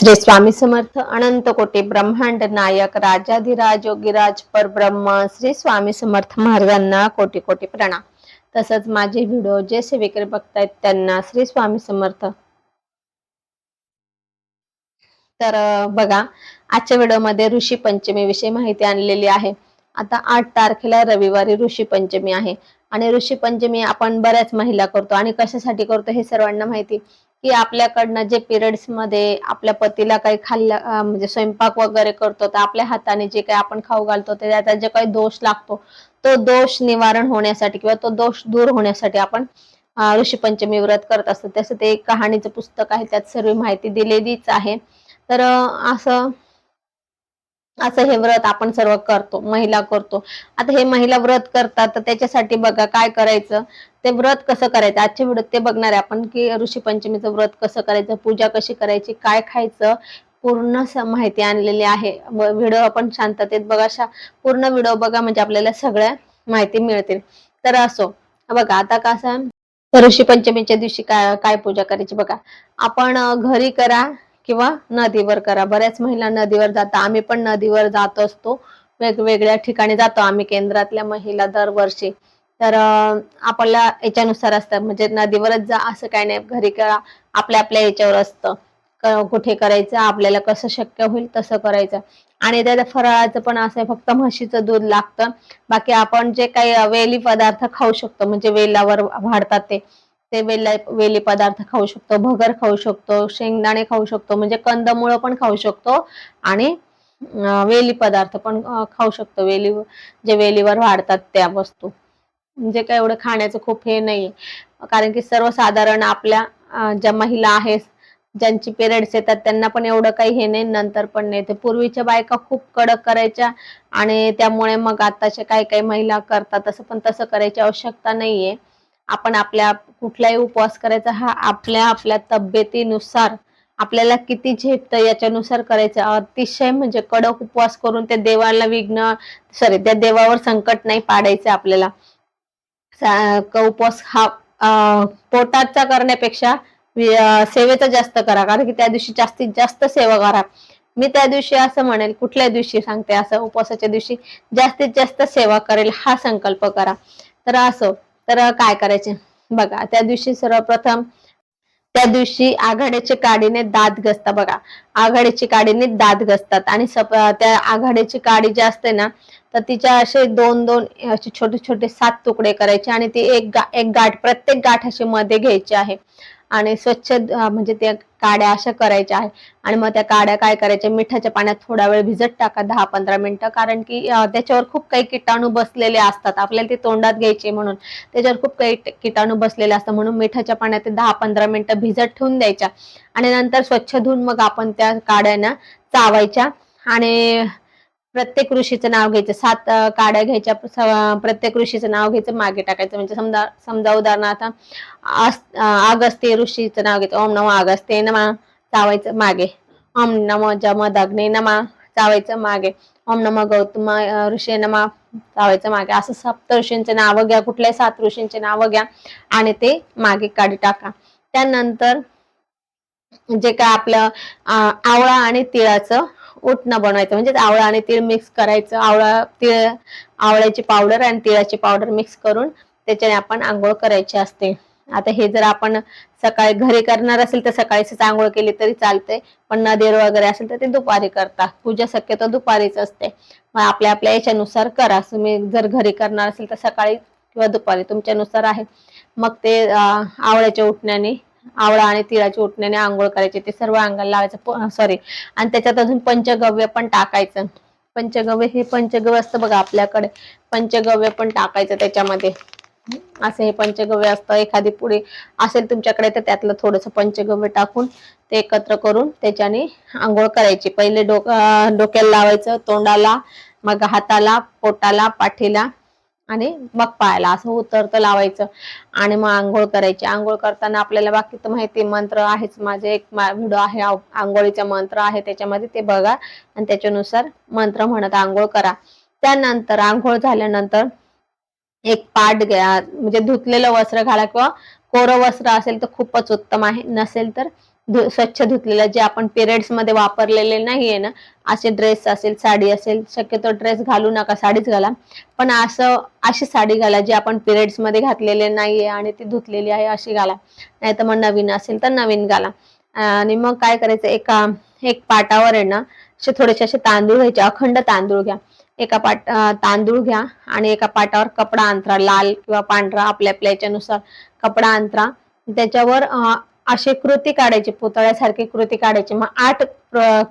श्री स्वामी समर्थ अनंत कोटी ब्रह्मांड नायक राजाधिराज योगीराज परब्रह्म श्री स्वामी समर्थ महाराजांना कोटी कोटी प्रणाम. तसंच माझे व्हिडिओ जे सेवेकरी बघतायत त्यांना श्री स्वामी समर्थ. तर बघा आजच्या व्हिडिओमध्ये ऋषी पंचमी विषयी माहिती आणलेली आहे. आता आठ तारखेला रविवारी ऋषी पंचमी आहे. आणि ऋषी पंचमी आपण बऱ्याच महिला करतो आणि कशासाठी करतो हे सर्वांना माहिती. की आपल्याकडनं जे पिरियड्समध्ये आपल्या पतीला काही खाल्लं म्हणजे स्वयंपाक वगैरे करतो तर आपल्या हाताने जे काही आपण खाऊ घालतो ते त्याचा जे काही दोष लागतो तो दोष निवारण होण्यासाठी किंवा तो दोष दूर होण्यासाठी आपण ऋषीपंचमी ऋषी पंचमी व्रत करत असतो. तसं ते एक कहाणीचं पुस्तक आहे त्यात सर्व माहिती दिलेलीच आहे. तर असं असं हे व्रत आपण सर्व करतो महिला करतो. आता हे महिला व्रत करतात तर त्याच्यासाठी बघा काय करायचं? ते व्रत कसं करायचं? आजच्या व्हिडिओत ते बघणार आहे आपण की ऋषी पंचमीचं व्रत कसं करायचं? पूजा कशी करायची? काय खायचं? पूर्ण माहिती आणलेली आहे. व्हिडिओ आपण शांततेत बघा पूर्ण व्हिडिओ बघा म्हणजे आपल्याला सगळ्या माहिती मिळतील. तर असो बघा आता कसं आहे, ऋषी पंचमीच्या दिवशी काय काय पूजा करायची बघा. आपण घरी करा किंवा नदीवर करा. बऱ्याच महिला नदीवर जातात आम्ही पण नदीवर जात असतो. वेगवेगळ्या ठिकाणी जातो आम्ही. केंद्रातल्या महिला दरवर्षी. तर आपल्याला याच्यानुसार असतं. म्हणजे नदीवरच जा असं काही नाही. घरी करा. आपल्या आपल्या याच्यावर असतं. कुठे करायचं? आपल्याला कसं शक्य होईल तसं करायचं. आणि त्याच्या फराळाचं पण असं फक्त म्हशीचं दूध लागतं. बाकी आपण जे काही वेली पदार्थ खाऊ शकतो. म्हणजे वेलावर वाढतात ते. ते वेला वेली पदार्थ खाऊ शकतो भगर खाऊ शकतो शेंगदाणे खाऊ शकतो म्हणजे कंदमुळं पण खाऊ शकतो आणि वेली पदार्थ पण खाऊ शकतो. वेली जे वेलीवर वाढतात त्या वस्तू. म्हणजे काय एवढं खाण्याचं खूप हे नाही कारण की सर्वसाधारण आपल्या ज्या महिला आहेत ज्यांची पिरियड्स येतात त्यांना पण एवढं काही हे नाही नंतर पण नाही. ते पूर्वीच्या बायका खूप कडक करायच्या आणि त्यामुळे मग आताच्या काही काही महिला करतात तसं पण तसं करायची आवश्यकता नाहीये. आपण आपल्या कुठलाही उपवास करायचा हा आपल्या आपल्या तब्येतीनुसार आपल्याला किती झेपतं याच्यानुसार करायचं. अतिशय म्हणजे कडक उपवास करून त्या देवाला विघ्न सॉरी त्या देवावर संकट नाही पाडायचं आपल्याला. उपवास हा पोटाचा करण्यापेक्षा सेवेचा जास्त करा. कारण की त्या दिवशी जास्तीत जास्त सेवा करा. मी त्या दिवशी असं म्हणेल कुठल्या दिवशी सांगते असं उपवासाच्या दिवशी जास्तीत जास्त सेवा करेल हा संकल्प करा. तर असं तर काय करायचे? बघा त्या दिवशी सर्वप्रथम त्या दिवशी आघाड्याच्या काडीने दात घसता बघा. आघाडीची काडीने दात घसतात आणि त्या आघाडीची काडी जी असते ना तर तिच्या असे दोन दोन असे छोटे छोटे सात तुकडे करायचे आणि ती एक गा एक गाठ प्रत्येक गाठ अशी मध्ये घ्यायची आहे. आणि स्वच्छ म्हणजे त्या काड्या अशा करायच्या आहे. आणि मग त्या काड्या काय करायच्या? मिठाच्या पाण्यात थोडा वेळ भिजत टाका दहा पंधरा मिनिटं. कारण की त्याच्यावर खूप काही किटाणू बसलेले असतात. आपल्याला ते तोंडात घ्यायचे म्हणून. त्याच्यावर खूप काही किटाणू बसलेले असतात. म्हणून मिठाच्या पाण्यात ते दहा पंधरा मिनिटं भिजत ठेवून द्यायच्या. आणि नंतर स्वच्छ धुवून मग आपण त्या काड्यांना चावायच्या. आणि प्रत्येक ऋषीचं नाव घ्यायचं. सात काड्या घ्यायच्या प्रत्येक ऋषीचं नाव घ्यायचं मागे टाकायचं. म्हणजे समजा समजा उदाहरणार्थ आस- अगस्त्य ऋषीचं नाव घ्यायचं ओम नमो अगस्त्य नमा चावायचं मागे. ओम नमो जमदग्ने नमा चावायचं मागे. ओम नमो गौतम ऋषी नमा चावायचं मागे. असं सप्त ऋषींचे नावं घ्या. कुठल्याही सात ऋषींचे नावं घ्या आणि ते मागे काढी टाका. त्यानंतर जे काय आपलं आवळा आणि तिळाचं उठणं बनवायचं. म्हणजे आवळा आणि तीळ मिक्स करायचं. आवळा तीळ आवळ्याची पावडर आणि तिळाची पावडर मिक्स करून त्याच्याने आपण आंघोळ करायची असते. आता हे जर आपण सकाळी घरी करणार असेल तर सकाळीच आंघोळ केली तरी चालते पण नदीर वगैरे असेल तर ते दुपारी करता. पूजा शक्यतो दुपारीच असते. मग आपल्या आपल्या याच्यानुसार करा. तुम्ही जर घरी करणार असेल तर सकाळी किंवा दुपारी तुमच्यानुसार आहे. मग ते आवळ्याच्या उठण्याने आवळा आणि तिळाच्या उठण्याने आंघोळ करायचे ते सर्व अंगाला लावायचं. सॉरी आणि त्याच्यात अजून पंचगव्य पण टाकायचं. पंचगव्य हे पंचगव्य असतं बघा आपल्याकडे. पंचगव्य पण टाकायचं त्याच्यामध्ये. असं हे पंचगव्य असतं. एखादी पुढे असेल तुमच्याकडे तर त्यातलं थोडस पंचगव्य टाकून ते एकत्र करून त्याच्याने आंघोळ करायची. पहिले डोक डोक्याला लावायचं तोंडाला मग हाताला पोटाला पाठीला. आणि मग पायाला असं उतरतं लावायचं. आणि मग आंघोळ करायची. आंघोळ करताना आपल्याला बाकी तर माहिती मंत्र आहेच माझे. एक व्हिडिओ आहे आंघोळीचा मंत्र आहे त्याच्यामध्ये ते बघा. आणि त्याच्यानुसार मंत्र म्हणत आंघोळ करा. त्यानंतर आंघोळ झाल्यानंतर एक पाट घ्या. म्हणजे धुतलेलं वस्त्र घाला किंवा कोरं वस्त्र असेल तर खूपच उत्तम आहे. नसेल तर स्वच्छ धुतलेलं जे आपण पिरियड्समध्ये वापरलेले नाहीये ना असे ड्रेस असेल साडी असेल शक्यतो ड्रेस घालू नका साडीच घाला. पण असं अशी साडी घाला जी आपण पिरियड्समध्ये घातलेले नाहीये आणि ती धुतलेली आहे अशी घाला. नाही तर मग नवीन असेल तर नवीन घाला. आणि मग काय करायचं एका एक पाटावर आहे ना असे थोडेसे असे तांदूळ घ्यायचे अखंड तांदूळ घ्या. एका पाट तांदूळ घ्या आणि एका पाटावर कपडा अंतरा लाल किंवा पांढरा आपल्या आपल्या याच्यानुसार कपडा अंतरा. त्याच्यावर असे अशी कृती काढायचे पुतळ्यासारखी कृती काढायची. मग आठ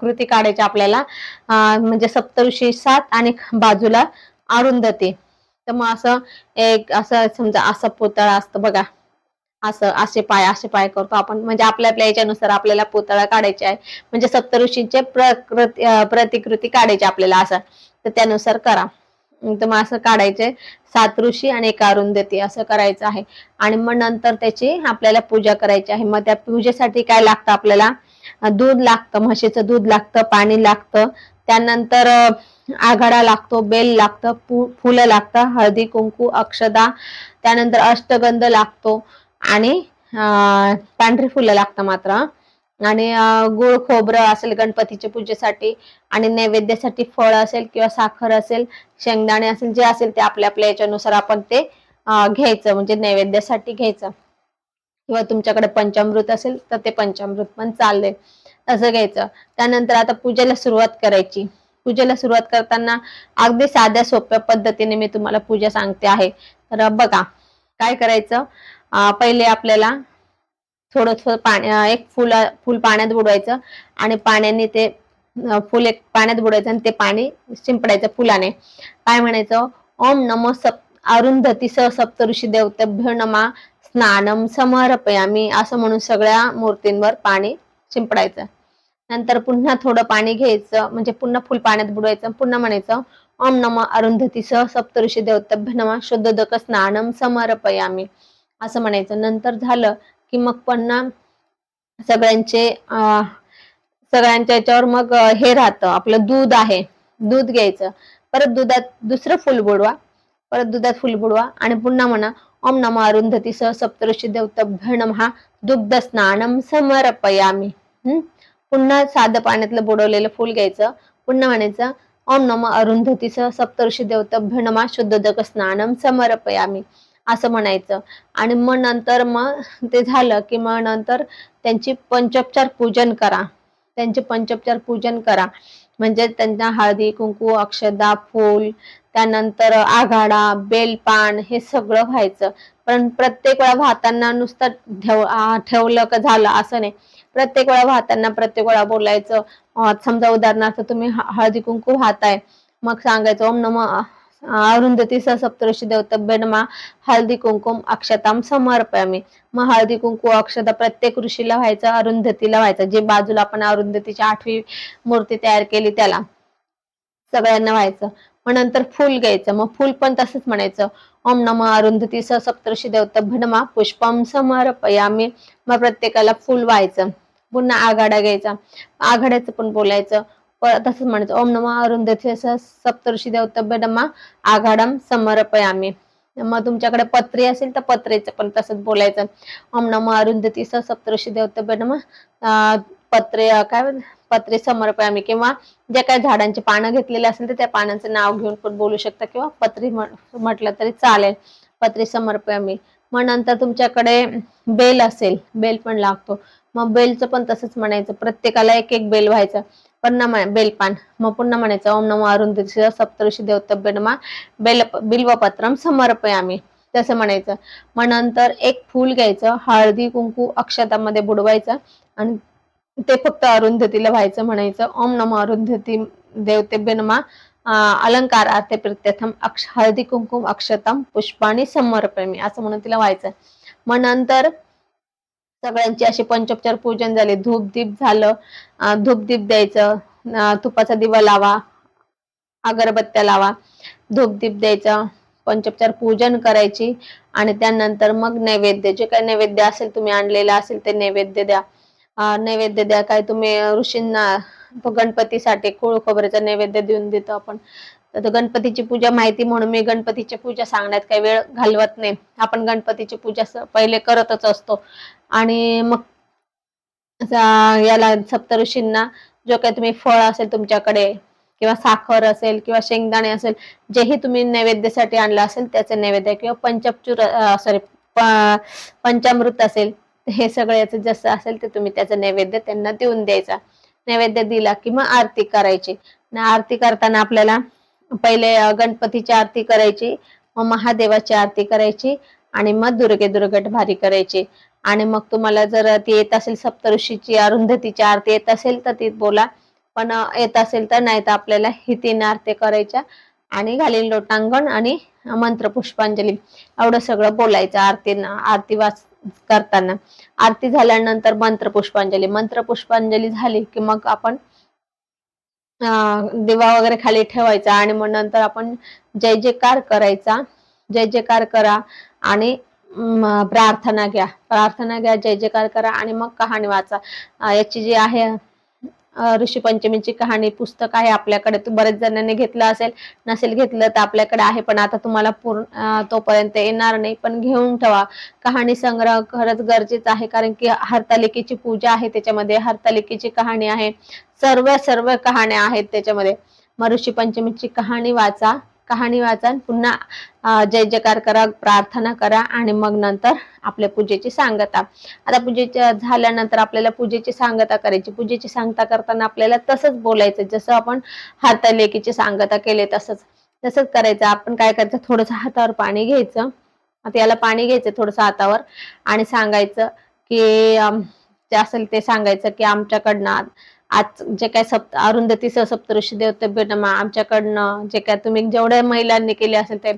कृती काढायची आपल्याला. म्हणजे सप्तऋषी सात आणि बाजूला अरुंधती. तर मग असं एक असं समजा असं पुतळा असतं बघा. असं असे पाय असे पाय करतो आपण. म्हणजे आपल्या आपल्या याच्यानुसार आपल्याला पुतळा काढायचे आहे. म्हणजे सप्तऋषींचे प्रकृती प्रतिकृती काढायची आपल्याला असं. तर त्यानुसार करा. तर मग असं काढायचे. सात ऋषी आणि एक अरुंधती असं करायचं आहे. आणि मग नंतर त्याची आपल्याला पूजा करायची आहे. मग त्या पूजेसाठी काय लागतं आपल्याला? दूध लागतं म्हशीचं दूध लागतं पाणी लागतं. त्यानंतर आघाडा लागतो बेल लागतं फुलं लागतं हळदी कुंकू अक्षदा. त्यानंतर अष्टगंध लागतो. आणि अं, पांढरी फुलं लागतं मात्र. आणि गुळ खोबरं असेल गणपतीच्या पूजेसाठी आणि नैवेद्यासाठी फळ असेल किंवा साखर असेल शेंगदाणे असेल जे असेल ते आपल्या आपल्या याच्यानुसार आपण ते घ्यायचं म्हणजे नैवेद्यासाठी घ्यायचं. किंवा तुमच्याकडे पंचामृत असेल तर ते पंचामृत पण चालले तसं घ्यायचं. त्यानंतर आता पूजेला सुरुवात करायची. पूजेला सुरुवात करताना अगदी साध्या सोप्या पद्धतीने मी तुम्हाला पूजा सांगते आहे. तर बघा काय करायचं? पहिले आपल्याला थोडं थोडं एक फुल फुल पाण्यात बुडवायचं आणि पाण्याने ते फुल एक पाण्यात बुडवायचं आणि ते पाणी शिंपडायचं फुलाने. काय म्हणायचं? ओम नमो सप अरुंधती स सप्तऋषी देवतेभ्य नमा स्नानम समर्पयामी असं म्हणून सगळ्या मूर्तींवर पाणी शिंपडायचं. नंतर पुन्हा थोडं पाणी घ्यायचं म्हणजे पुन्हा फुल पाण्यात बुडवायचं पुन्हा म्हणायचं ओम नम अरुंधती स सप्तऋषी देवतेभ्य नमा शुद्धोदक स्नानम समर्पयामी असं म्हणायचं. नंतर झालं की मग पुन्हा सगळ्यांचे सगळ्यांच्या याच्यावर मग हे राहतं. आपलं दूध आहे. दूध घ्यायचं. परत दुधात दुसरं फुल बुडवा. परत दुधात फुल बुडवा. आणि पुन्हा म्हणा ओम नम अरुंधती सह सप्तऋषी देवतभ्य नमः दुग्ध स्नानम समर्पयामी. हम्म पुन्हा साधं पाण्यातलं बुडवलेलं फुल घ्यायचं. पुन्हा म्हणायचं ओम नम अरुंधती सह सप्तऋषी देवतभ्य नमः शुद्धोदक स्नानम समर्पयामी. असं म्हणायचं. आणि मग नंतर मग ते झालं की मग नंतर त्यांची पंचोपचार पूजन करा. त्यांचे पंचोपचार पूजन करा. म्हणजे त्यांना हळदी कुंकू अक्षदा फूल त्यानंतर आघाडा बेलपान हे सगळं व्हायचं. पण प्रत्येक वेळा वाहताना नुसतं ठेव ठेवलं का झालं असं नाही. प्रत्येक वेळा वाहताना प्रत्येक वेळा बोलायचं. समजा उदाहरणार्थ तुम्ही हळदी कुंकू वाहताय. मग सांगायचं ओम नम अरुंधती स सप्तऋषी देवतभ्य नमा हळदी कुंकुम अक्षताम समर्पयामी. मग हळदी कुंकू अक्षता प्रत्येक ऋषीला व्हायचं अरुंधतीला व्हायचं. जे बाजूला आपण अरुंधतीची आठवी मूर्ती तयार केली त्याला सगळ्यांना व्हायचं. मग नंतर फुल घ्यायचं. मग फुल पण तसंच म्हणायचं. ओम नम अरुंधती सप्तर्षी सप्तऋषी देवतभ्य नमा पुष्पम समर्पयामी. मग प्रत्येकाला फुल व्हायचं. पुन्हा आघाडा घ्यायचा. आघाड्याचं पण बोलायचं. तसंच म्हणायचं. ओम नमा अरुंधती स सप्तर्षी देवतभ्य नमा आघाडम समर्पयामी. मग तुमच्याकडे पत्री असेल तर पत्रेचं पण तसंच बोलायचं. ओम नम अरुंधती स सप्तर्षी देवतभ्य नमा पत्रे काय पत्रे समर्पयामी. किंवा जे काही झाडांची पानं घेतलेली असेल तर त्या पानांचं नाव घेऊन पण बोलू शकता. किंवा पत्री म्हटलं तरी चालेल. पत्री समर्पयामी. मग नंतर तुमच्याकडे बेल असेल. बेल पण लागतो. मग बेलचं पण तसंच म्हणायचं. प्रत्येकाला एक एक बेल व्हायचं. पुन्हा म्हण- बेलपान. मग पुन्हा म्हणायचं ओम नमो अरुंधती सप्तऋषी देवतभ्य नमा. बेल बिल्वपत्रम समर्पयामी. तसं म्हणायचं. मग नंतर एक फूल घ्यायचं हळदी कुंकू अक्षतामध्ये बुडवायचं आणि ते फक्त अरुंधतीला व्हायचं म्हणायचं. ओम नमो अरुंधती देवतेभ्य नमा. अलंकारार्थे प्रत्यथम अक्ष हळदी कुंकुम अक्षतम पुष्पाणी समर्पयामी. असं म्हणून तिला व्हायचं. मग नंतर सगळ्यांची अशी पंचोपचार पूजन झाले. धूप दीप झालं. धूप दीप द्यायचं. तुपाचा दिवा लावा. अगरबत्त्या लावा. धूप दीप द्यायचं. पंचोपचार पूजन करायची. आणि त्यानंतर मग नैवेद्य. जे काही नैवेद्य असेल तुम्ही आणलेलं असेल ते नैवेद्य द्या. नैवेद्य द्या. काय तुम्ही ऋषींना तो गणपतीसाठी कुळ खोबऱ्याचा नैवेद्य देऊन देतो आपण. तर गणपतीची पूजा माहिती म्हणून मी गणपतीची पूजा सांगण्यात काही वेळ घालवत नाही. आपण गणपतीची पूजा पहिले करतच असतो. आणि मग याला सप्तऋषींना जो काही तुम्ही फळ असेल तुमच्याकडे किंवा साखर असेल किंवा शेंगदाणे असेल जेही तुम्ही नैवेद्यासाठी आणलं असेल त्याचे नैवेद्य किंवा पंचचूर सॉरी पंचामृत असेल हे सगळं याचं जसं असेल ते तुम्ही त्याचं नैवेद्य त्यांना देऊन द्यायचा. नैवेद्य दिला की मग आरती करायची. आरती करताना आपल्याला पहिले गणपतीची आरती करायची मग महादेवाची आरती करायची आणि मग दुर्गे दुर्गट भारी करायची. आणि मग तुम्हाला जर ती येत असेल सप्तऋषीची अरुंधतीची आरती येत असेल तर ती बोला. पण येत असेल तर नाही तर आपल्याला ही तीन आरती करायच्या. आणि घालील लोटांगण आणि मंत्र पुष्पांजली एवढं सगळं बोलायचं आरती आरती वाच करताना. आरती झाल्यानंतर मंत्र पुष्पांजली मंत्र पुष्पांजली झाली की मग आपण दिवा वगैरे खाली ठेवायचा आणि मग नंतर आपण जय जयकार करायचा. जय जयकार करा आणि प्रार्थना घ्या. प्रार्थना घ्या जय जयकार करा आणि मग कहाणी वाचा. याची जी आहे ऋषी पंचमीची कहाणी पुस्तक आहे आपल्याकडे. तू बरेच जणांनी घेतलं असेल नसेल घेतलं तर आपल्याकडे आहे पण आता तुम्हाला पूर्ण तोपर्यंत येणार नाही. पण घेऊन ठेवा. कहाणी संग्रह खरंच गरजेचं आहे कारण की हरतालिकेची पूजा आहे त्याच्यामध्ये. हरतालिकेची कहाणी आहे. सर्व सर्व कहाण्या आहेत त्याच्यामध्ये. मग ऋषी पंचमीची कहाणी वाचा. कहाणी वाचन पुन्हा जय जयकार करा प्रार्थना करा आणि मग नंतर आपल्या पूजेची सांगता. आता पूजेच्या झाल्यानंतर आपल्याला पूजेची सांगता करायची. पूजेची सांगता करताना आपल्याला तसंच बोलायचं. जसं आपण हरतालिकेची सांगता केले तसंच. तसंच करायचं. आपण काय करायचं? थोडंसं हातावर पाणी घ्यायचं. आता याला पाणी घ्यायचं थोडंसं हातावर आणि सांगायचं की जे असेल ते सांगायचं की आमच्याकडनं आज जे काय सप्त अरुंधती सप्तऋषी देवतभ्य आमच्याकडनं जे काय तुम्ही जेवढ्या महिलांनी केले असेल ते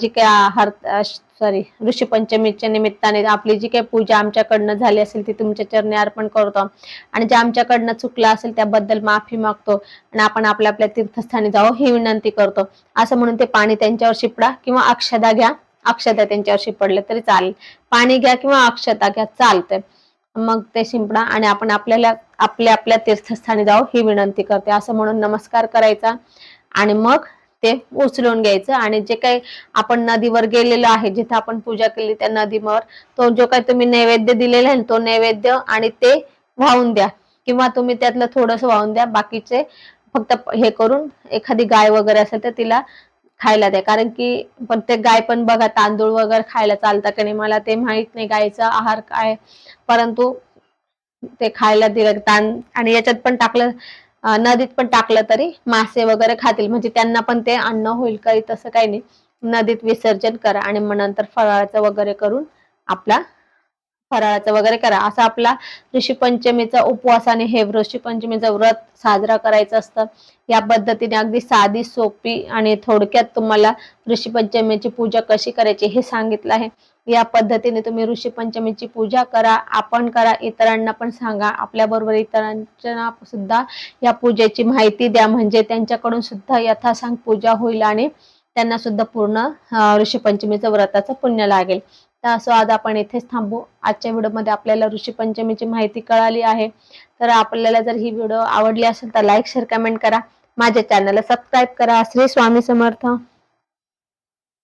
जी काय हर सॉरी ऋषी पंचमीच्या निमित्ताने आपली जी काही पूजा आमच्याकडनं झाली असेल ती तुमच्या चरणी अर्पण करतो. आणि जे आमच्याकडनं चुकलं असेल त्याबद्दल माफी मागतो आणि आपण आपल्या आपल्या तीर्थस्थानी जावं ही विनंती करतो. असं म्हणून ते पाणी त्यांच्यावर शिपडा किंवा अक्षदा घ्या. अक्षदा त्यांच्यावर शिपडले तरी चालेल. पाणी घ्या किंवा अक्षता घ्या चालतंय. मग ते शिंपडा आणि आपण आपल्याला आपल्या आपल्या तीर्थस्थानी जाऊ ही विनंती करते. असं म्हणून नमस्कार करायचा आणि मग ते उचलून घ्यायचं. आणि जे काही आपण नदीवर गेलेलो आहे जिथे आपण पूजा केली त्या नदीवर तो जो काही तुम्ही नैवेद्य दिलेला आहे ना, तो नैवेद्य आणि ते वाहून द्या. किंवा तुम्ही त्यातलं थोडंसं वाहून द्या. बाकीचे फक्त हे करून एखादी गाय वगैरे असेल तर तिला खायला द्या. कारण की प्रत्येक गाय पण बघा तांदूळ वगैरे खायला चालतं की नाही? मला ते माहीत नाही गायचा आहार काय. परंतु ते खायला दिलं तान आणि याच्यात पण टाकलं नदीत पण टाकलं तरी मासे वगैरे खातील. म्हणजे त्यांना पण ते अन्न होईल काही तसं काही नाही. नदीत विसर्जन करा आणि मग नंतर फराळाचं वगैरे करून आपला फराळाचं वगैरे करा. असा आपला ऋषी पंचमीचा उपवास आणि हे ऋषी पंचमीचं व्रत साजरा करायचं असतं. या पद्धतीने अगदी साधी सोपी आणि थोडक्यात तुम्हाला ऋषी पंचमीची पूजा कशी करायची हे सांगितलं आहे. या पद्धतीने तुम्ही ऋषी पंचमीची पूजा करा आपण करा इतरांना पण सांगा. आपल्या बरोबर इतरांना सुद्धा या पूजेची माहिती द्या. म्हणजे त्यांच्याकडून सुद्धा यथासांग पूजा होईल आणि त्यांना सुद्धा पूर्ण ऋषी पंचमीचं व्रताचं पुण्य लागेल. तर असं आज आपण इथेच थांबू. आजच्या व्हिडिओमध्ये आपल्याला ऋषी पंचमीची माहिती कळाली आहे. तर आपल्याला जर ही व्हिडिओ आवडली असेल तर लाईक शेअर कमेंट करा. माझ्या चॅनलला सबस्क्राईब करा. श्री स्वामी समर्थ.